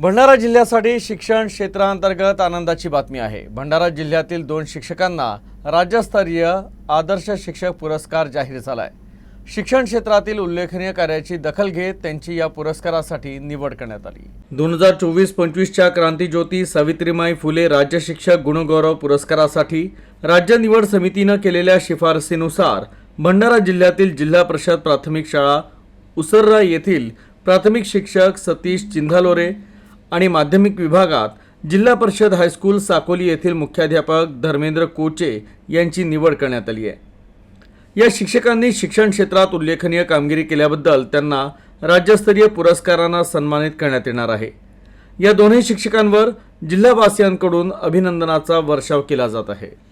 भंडारा जिल्ह्यासाठी शिक्षण क्षेत्रांतर्गत आनंदाची बातमी आहे. भंडारा जिल्ह्यातील दोन शिक्षकांना राज्यस्तरीय आदर्श शिक्षक पुरस्कार जाहीर झालाय. शिक्षण क्षेत्रातील उल्लेखनीय कार्याची दखल घेत त्यांची या पुरस्कारासाठी निवड करण्यात आली. दोन हजार चोवीस पंचवीसच्या क्रांतीज्योती सावित्रीमाई फुले राज्य शिक्षक गुणगौरव पुरस्कारासाठी राज्य निवड समितीनं केलेल्या शिफारसीनुसार भंडारा जिल्ह्यातील जिल्हा परिषद प्राथमिक शाळा उसर्रा येथील प्राथमिक शिक्षक सतीश चिंधालोरे आणि माध्यमिक विभागात जिल्हा परिषद हायस्कूल साकोली येथील मुख्याध्यापक धर्मेंद्र कोचे यांची निवड करण्यात आली आहे. या शिक्षकांनी शिक्षण क्षेत्रात उल्लेखनीय कामगिरी केल्याबद्दल त्यांना राज्यस्तरीय पुरस्कारांना सन्मानित करण्यात येणार आहे. या दोन्ही शिक्षकांवर जिल्हावासियांकडून अभिनंदनाचा वर्षाव केला जात आहे.